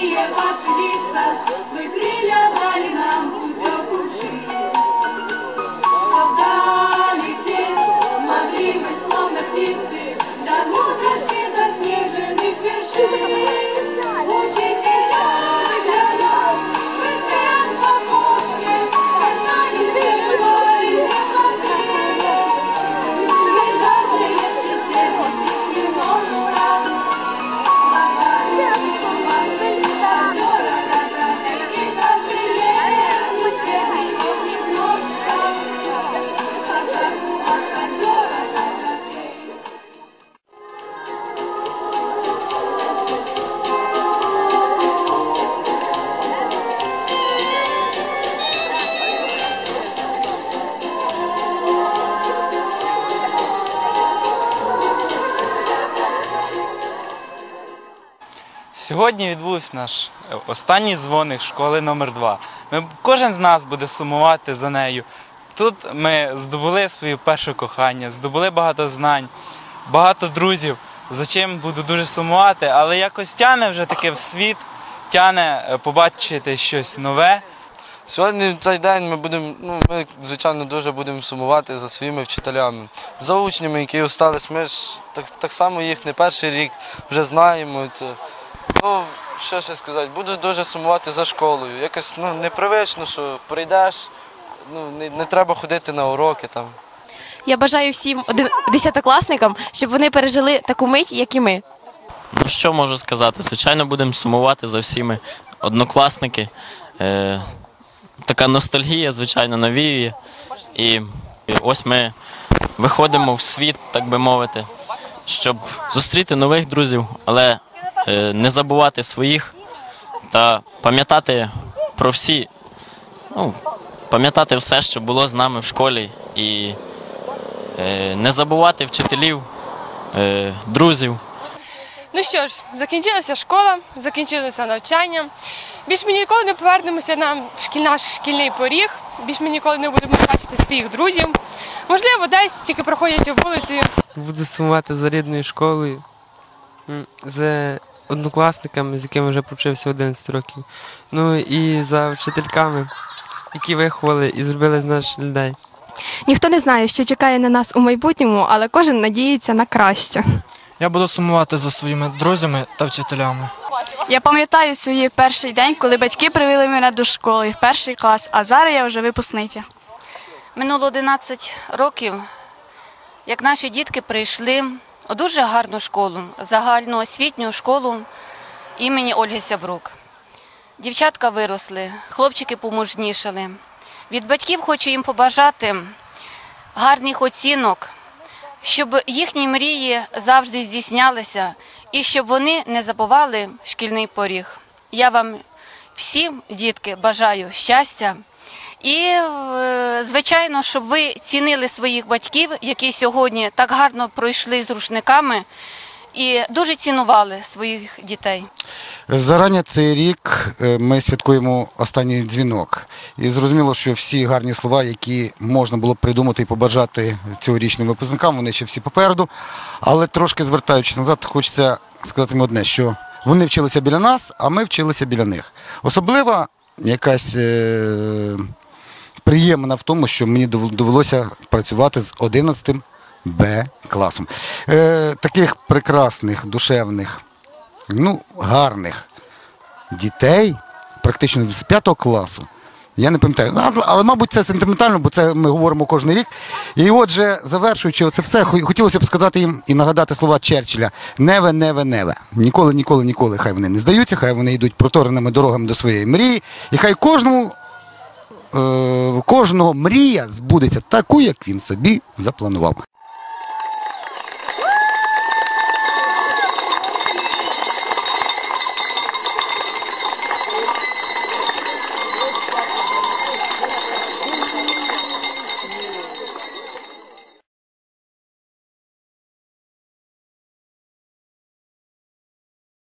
сіє ваш ліса, ми крилля. Сьогодні відбувся наш останній дзвоник школи номер 2 Ми, кожен з нас буде сумувати за нею. Тут ми здобули своє перше кохання, здобули багато знань, багато друзів, за чим буду дуже сумувати, але якось тяне вже таке в світ, тяне е, побачити щось нове. Сьогодні цей день ми будемо, ну ми звичайно дуже будемо сумувати за своїми вчителями, за учнями, які остались. Ми ж так, так само їх не перший рік вже знаємо. Це, ну, що ще сказати, буду дуже сумувати за школою. Якось ну, непривично, що прийдеш, ну, не, не треба ходити на уроки там. Я бажаю всім один- десятикласникам, щоб вони пережили таку мить, як і ми. Ну що можу сказати? Звичайно, будемо сумувати за всіми однокласники. Е, така ностальгія, звичайно, навіює. І ось ми виходимо в світ, так би мовити, щоб зустріти нових друзів, але не забувати своїх та пам'ятати про всі, ну, пам'ятати все, що було з нами в школі, і е, не забувати вчителів, е, друзів. Ну що ж, закінчилася школа, закінчилося навчання. Більш ми ніколи не повернемося на наш шкільний поріг, більш ми ніколи не будемо бачити своїх друзів. Можливо, десь тільки проходячи вулицею, Буду сумувати за рідною школою, за однокласниками, з якими вже провчився 11 років. Ну і за вчительками, які виховали і зробили з нас людей. Ніхто не знає, що чекає на нас у майбутньому, але кожен надіється на краще. Я буду сумувати за своїми друзями та вчителями. Я пам'ятаю свій перший день, коли батьки привели мене до школи в перший клас, а зараз я вже випускниця. Минуло 11 років, як наші дітки прийшли дуже гарну школу, загальноосвітню школу імені Ольги Сябрук. Дівчатка виросли, хлопчики помужнішали. Від батьків хочу їм побажати гарних оцінок, щоб їхні мрії завжди здійснялися і щоб вони не забували шкільний поріг. Я вам всім, дітки, бажаю щастя. І, е, звичайно, щоб ви цінили своїх батьків, які сьогодні так гарно пройшли з рушниками, і дуже цінували своїх дітей. Зарані цей рік е, ми святкуємо останній дзвінок. І зрозуміло, що всі гарні слова, які можна було придумати і побажати цьогорічним випускникам, вони ще всі попереду. Але трошки звертаючись назад, хочеться сказати їм одне, що вони вчилися біля нас, а ми вчилися біля них. Особлива якась е- приємна в тому, що мені довелося працювати з 11 Б класом. Е- таких прекрасних, душевних ну, гарних дітей, практично з п'ятого класу. Я не пам'ятаю. Ну, Але, мабуть, це сентиментально, бо це ми говоримо кожен рік. І отже, завершуючи це все, хотілося б сказати їм і нагадати слова Черчилля: неве, неве, неве. Ніколи, ніколи, ніколи. Хай вони не здаються, хай вони йдуть протореними дорогами до своєї мрії. І хай кожному, кожного мрія збудеться таку, як він собі запланував.